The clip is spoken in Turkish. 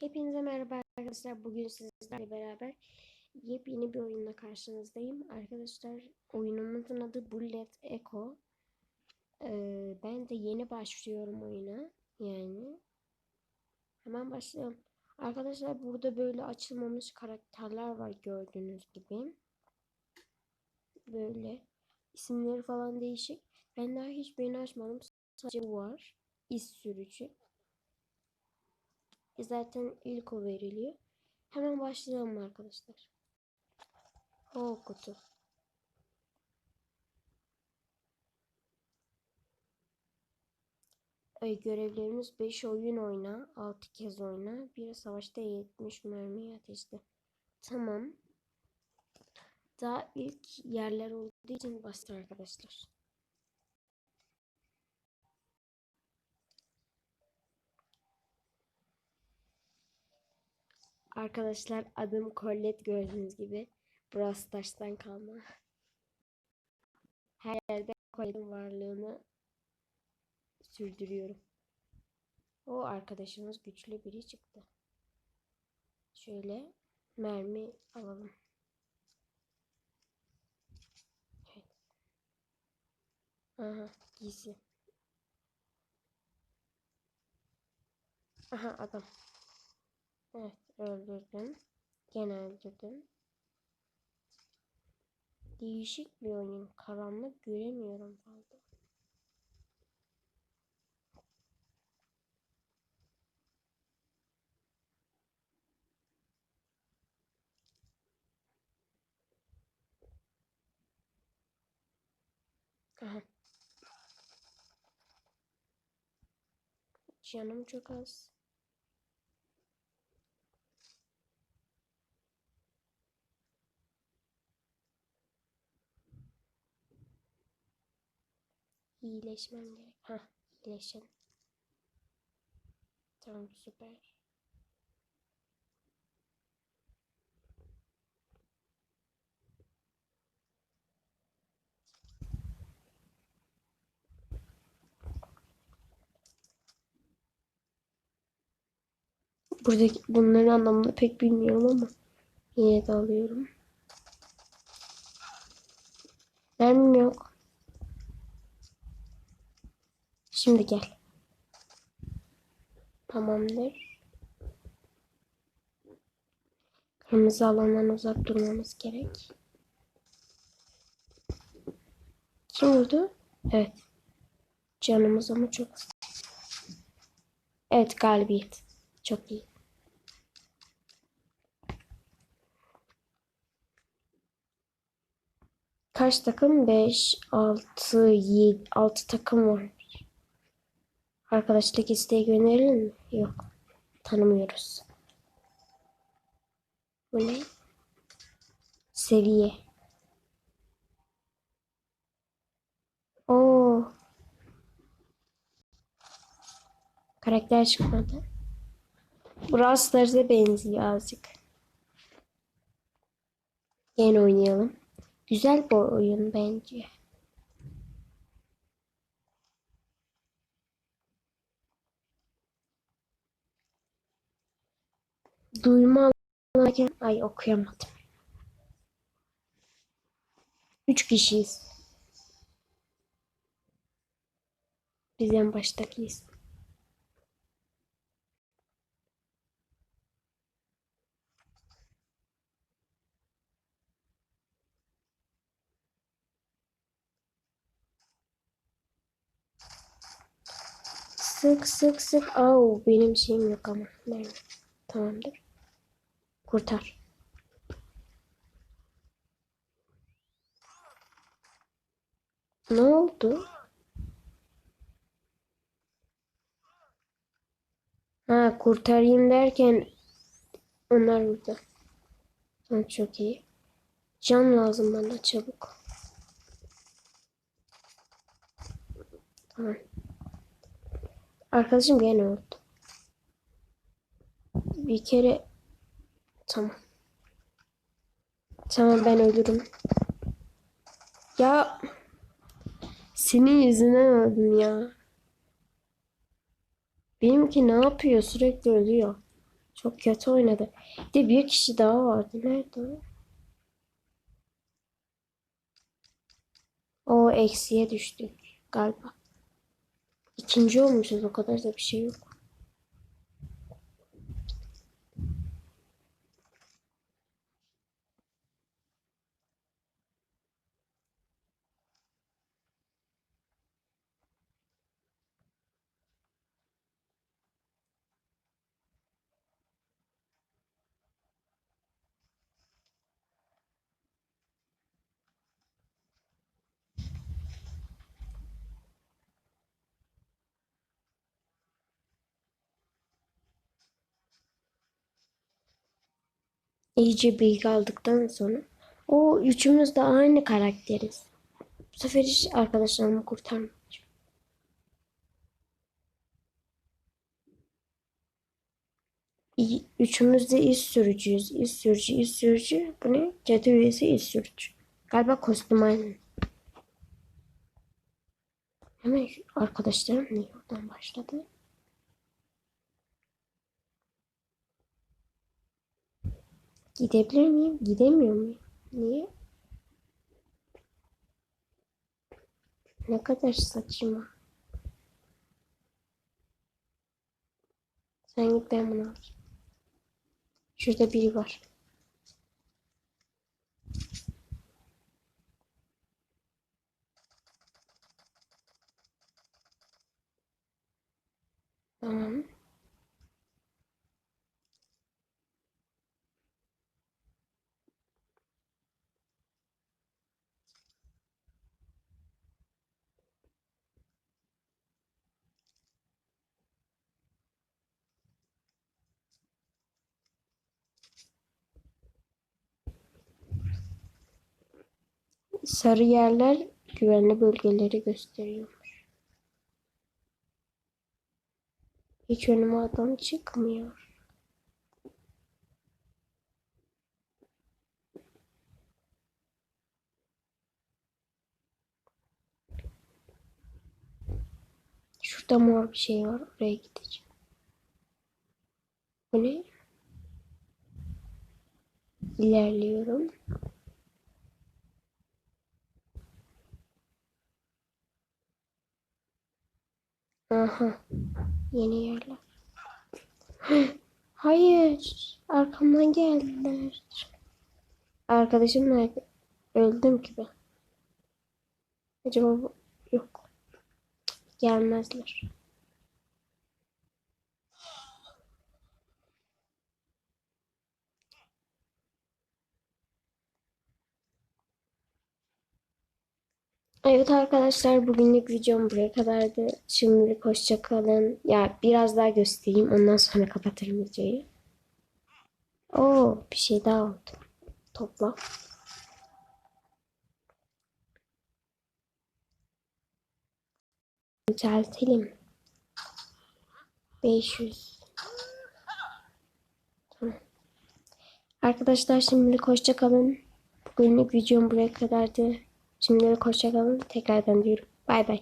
Hepinize merhaba arkadaşlar. Bugün sizlerle beraber yepyeni bir oyunla karşınızdayım. Arkadaşlar oyunumuzun adı Bullet Echo. Ee, ben de yeni başlıyorum oyuna. Yani hemen başlayalım. Arkadaşlar burada böyle açılmamış karakterler var gördüğünüz gibi. Böyle isimleri falan değişik. Ben daha hiçbirini açmadım. Sadece var. İz sürücü. E zaten ilk o veriliyor. Hemen başlayalım arkadaşlar. O kutu. Ay görevlerimiz 5 oyun oyna, 6 kez oyna, bir savaşta 70 mermi ateşle. Tamam. Daha ilk yerler olduğu için basit arkadaşlar. Arkadaşlar adım Colette gördüğünüz gibi. Brawl Stars'tan kalma. Her yerde Colette'in varlığını sürdürüyorum. O arkadaşımız güçlü biri çıktı. Şöyle mermi alalım. Evet. Aha giysi. Aha adam. Evet öldürdüm. Gene öldürdüm. Değişik bir oyun. Karanlık göremiyorum fazla. Canım çok az. İyileşmem gerek. Ha, iyileşelim. Tamam süper. Buradaki bunların anlamını pek bilmiyorum ama yine de alıyorum. Mermim yok. Şimdi gel. Tamamdır. Kırmızı alandan uzak durmamız gerek. Kim vurdu? Evet. Canımız ama çok. Evet galibiyet. Çok iyi. Kaç takım? 5, 6, 7, 6 takım var. Arkadaşlık isteği gönderelim mi? Yok. Tanımıyoruz. Bu ne? Seviye. Oo. Karakter çıkmadı. Brawl Stars'a benziyor azıcık. Yine oynayalım. Güzel bir oyun bence. Duyma alanlarken ay okuyamadım. Üç kişiyiz. Biz en baştakiyiz. Sık sık sık. Au benim şeyim yok ama. Tamamdır. Kurtar. Ne oldu? Ha kurtarayım derken onlar burada. Tamam çok iyi. Can lazım bana çabuk. Tamam. Arkadaşım gene öldü. Bir kere tamam. Tamam ben ölürüm. Ya senin yüzünden öldüm ya. Benimki ne yapıyor? Sürekli ölüyor. Çok kötü oynadı. Bir de bir kişi daha vardı. Nerede o? O eksiye düştük galiba. İkinci olmuşuz o kadar da bir şey yok. İyice bilgi aldıktan sonra o üçümüz de aynı karakteriz. Bu sefer hiç arkadaşlarımı kurtarmayacağım. İyi- Üçümüz de iz sürücüyüz. İz sürücü, iz sürücü. Bu ne? Cadı üyesi iz sürücü. Galiba kostüm aynı. Hemen arkadaşlarım niye oradan başladı? Gidebilir miyim? Gidemiyor muyum? Niye? Ne kadar saçma. Sen git ben bunu al. Şurada biri var. Tamam. Sarı yerler güvenli bölgeleri gösteriyormuş. Hiç önüme adam çıkmıyor. Şurada mor bir şey var. Oraya gideceğim. Bu ne? İlerliyorum. Aha. Yeni yerler. Hayır. Arkamdan geldiler. Arkadaşım nerede? Öldüm ki ben. Acaba bu... Yok. Gelmezler. Evet arkadaşlar bugünlük videom buraya kadardı. Şimdilik hoşça kalın. Ya biraz daha göstereyim ondan sonra kapatırım videoyu. Oo bir şey daha oldu. Topla. Düzeltelim. 500. Tamam. Arkadaşlar şimdilik hoşça kalın. Bugünlük videom buraya kadardı. Şimdilik hoşça kalın. Tekrardan diyorum. Bay bay.